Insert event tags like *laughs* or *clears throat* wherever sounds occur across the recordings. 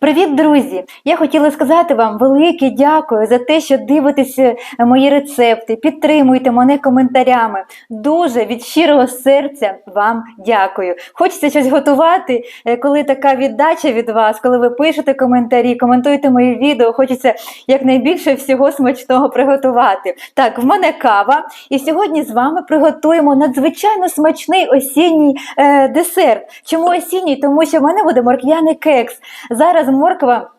Привіт, друзі! Я хотіла сказати вам велике дякую за те, що дивитеся мої рецепти, підтримуєте мене коментарями. Дуже від щирого серця вам дякую. Хочеться щось готувати, е, коли така віддача від вас, коли ви пишете коментарі, коментуєте мої відео. Хочеться якнайбільше всього смачного приготувати. Так, в мене кава, і сьогодні з вами приготуємо надзвичайно смачний осінній е, десерт. Чому осінній? Тому що в мене буде морквяний кекс. Зараз морква.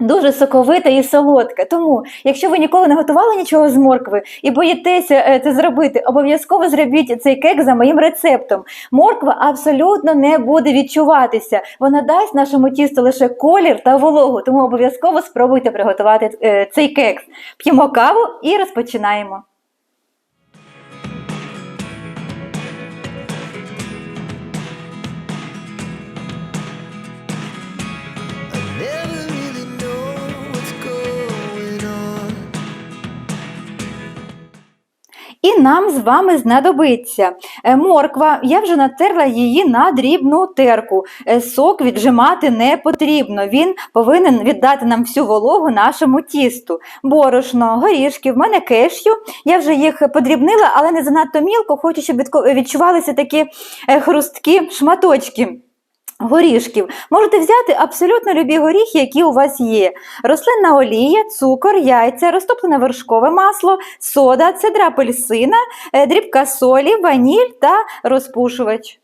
Дуже соковита і солодка. Тому, якщо ви ніколи не готували нічого з моркви і боїтеся е, це зробити, обов'язково зробіть цей кек за моїм рецептом. Морква абсолютно не буде відчуватися. Вона дасть нашому тісту лише колір та вологу. Тому обов'язково спробуйте приготувати е, цей кекс. П'ємо каву і розпочинаємо. І нам з вами знадобиться е, морква. Я вже натерла її на дрібну терку. Е, Сок віджимати не потрібно. Він повинен віддати нам всю вологу нашому тісту. Борошно, горішки, в мене кешю. Я вже їх подрібнила, але не занадто мілко. Хочу, щоб відчувалися такі е, хрусткі шматочки. Горішків можете взяти абсолютно любі горіхи, які у вас є. Рослинна олія, цукор, яйця, розтоплене вершкове масло, сода, цедра апельсина, е, дрібка солі, ваніль та розпушувач.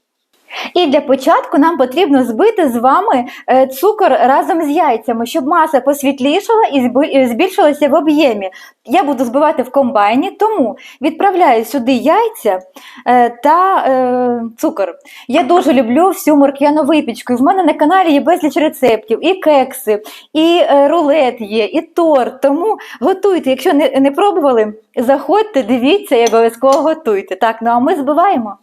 І для початку нам потрібно збити з вами е, цукор разом з яйцями, щоб маса посвітлішала і збільшилася в об'ємі. Я буду збивати в комбайні, тому відправляю сюди яйця е, та е, цукор. Я дуже люблю всю морквяну випічку. В мене на каналі є безліч рецептів, і кекси, і рулет є, і торт. Тому готуйте. Якщо не пробували, заходьте, дивіться і обов'язково готуйте. Так, ну а ми збиваємо.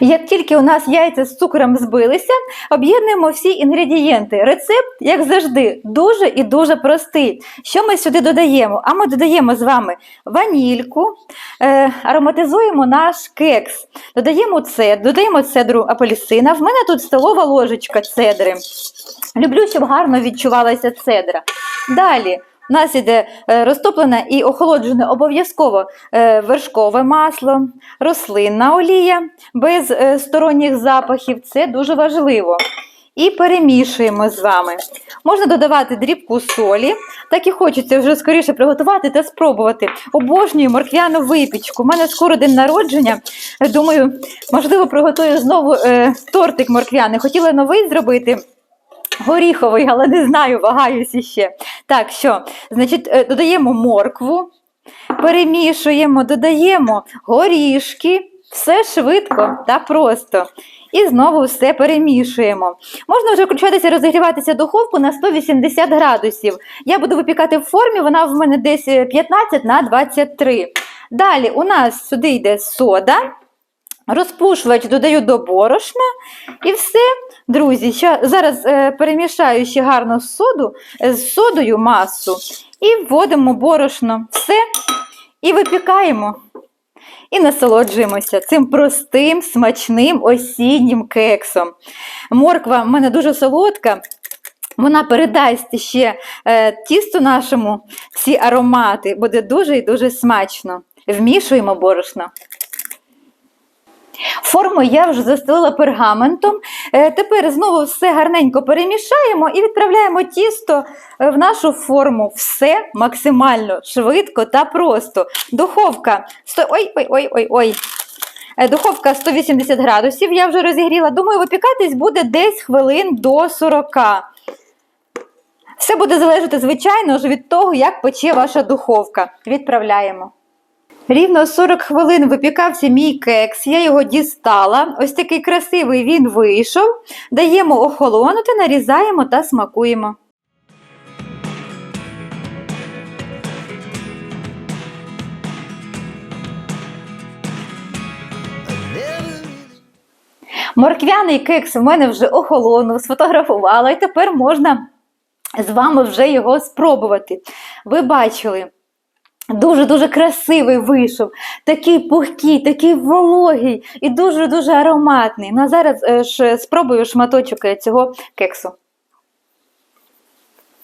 Як тільки у нас яйця з цукором збилися, об'єднуємо всі інгредієнти. Рецепт, як завжди, дуже і дуже простий. Що ми сюди додаємо? А ми додаємо з вами ванільку, е, ароматизуємо наш кекс, додаємо цед, додаємо цедру апельсина. В мене тут столова ложечка цедри. Люблю, щоб гарно відчувалася цедра. Далі. Нас іде е, розтоплене і охолоджене обов'язково е, вершкове масло, рослинна олія без е, сторонніх запахів. Це дуже важливо. І перемішуємо з вами. Можна додавати дрібку солі, так і хочеться вже скоріше приготувати та спробувати. Обожнюю морквяну випічку. У мене скоро день народження. Думаю, можливо, приготую знову е, тортик морквяний. Хотіла новий зробити. Горіховий, але не знаю, вагаюся ще. Так, що, значить, е, додаємо моркву, перемішуємо, додаємо горішки, все швидко та просто. І знову все перемішуємо. Можна вже включатися, розігріватися духовку на 180 градусів. Я буду випікати в формі, вона в мене десь е, 15 на 23. Далі у нас сюди йде сода. Розпушувач додаю до борошна і все, друзі. Ще, зараз е, перемішаю ще гарно соду, е, з содою масу і вводимо борошно. Все. І випікаємо. І насолоджуємося цим простим, смачним осіннім кексом. Морква в мене дуже солодка. Вона передасть ще е, тісту нашому всі аромати. Буде дуже і дуже смачно. Вмішуємо борошно. Форму я вже застелила пергаментом. Е, Тепер знову все гарненько перемішаємо і відправляємо тісто е, в нашу форму. Все максимально швидко та просто. Духовка. Ой, ой, ой, ой, ой. Е, Духовка 180 градусів, я вже розігріла. Думаю, випікатись буде десь хвилин до 40. Все буде залежати, звичайно ж, від того, як пече ваша духовка. Відправляємо. Рівно 40 хвилин випікався мій кекс, я його дістала. Ось такий красивий він вийшов. Даємо охолонути, нарізаємо та смакуємо. Морквяний кекс в мене вже охолонув, сфотографувала, і тепер можна з вами вже його спробувати. Ви бачили, Дуже-дуже красивий вийшов, такий пухкий, такий вологий і дуже-дуже ароматний. Ну, а зараз е, ж спробую шматочок е, цього кексу.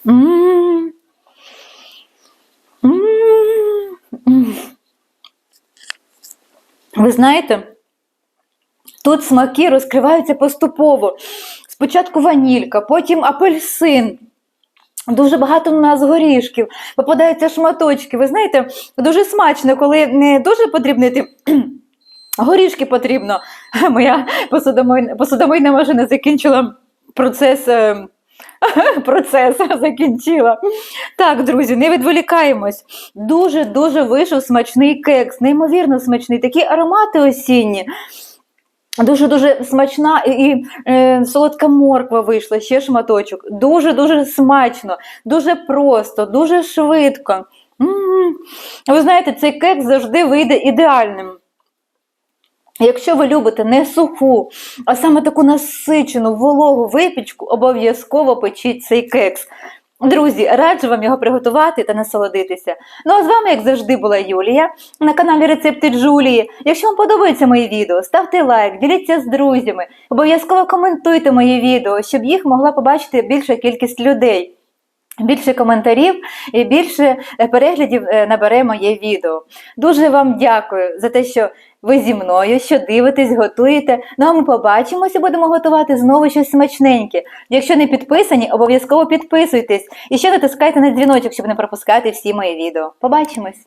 М. М. Ви знаєте, тут смаки розкриваються поступово. Спочатку ванілька, потім апельсин. Дуже багато у нас горішків, попадаються шматочки. Ви знаєте, дуже смачно, коли не дуже потрібно йти. *clears throat* Горішки потрібно. *laughs* Моя посудомийна, посудомийна машина закінчила процес. е, *laughs* Процес *laughs* закінчила. Так, друзі, не відволікаємось. Дуже-дуже вийшов смачний кекс, неймовірно смачний, такі аромати осінні. Дуже-дуже смачна і, і е, солодка морква вийшла, ще шматочок. Дуже-дуже смачно, дуже просто, дуже швидко. М. Ви знаєте, цей кекс завжди вийде ідеальним. Якщо ви любите не суху, а саме таку насичену, вологу випічку, обов'язково печіть цей кекс. Друзі, раджу вам його приготувати та насолодитися. Ну а з вами, як завжди, була Юлія на каналі Рецепти Джулії. Якщо вам подобається моє відео, ставте лайк, діліться з друзями, обов'язково коментуйте моє відео, щоб їх могла побачити більша кількість людей. Більше коментарів і більше е, переглядів е, набере моє відео. Дуже вам дякую за те, що ви зі мною, що дивитесь, готуєте. Ну а ми побачимося, будемо готувати знову щось смачненьке. Якщо не підписані, обов'язково підписуйтесь і ще натискайте на дзвіночок, щоб не пропускати всі мої відео. Побачимось!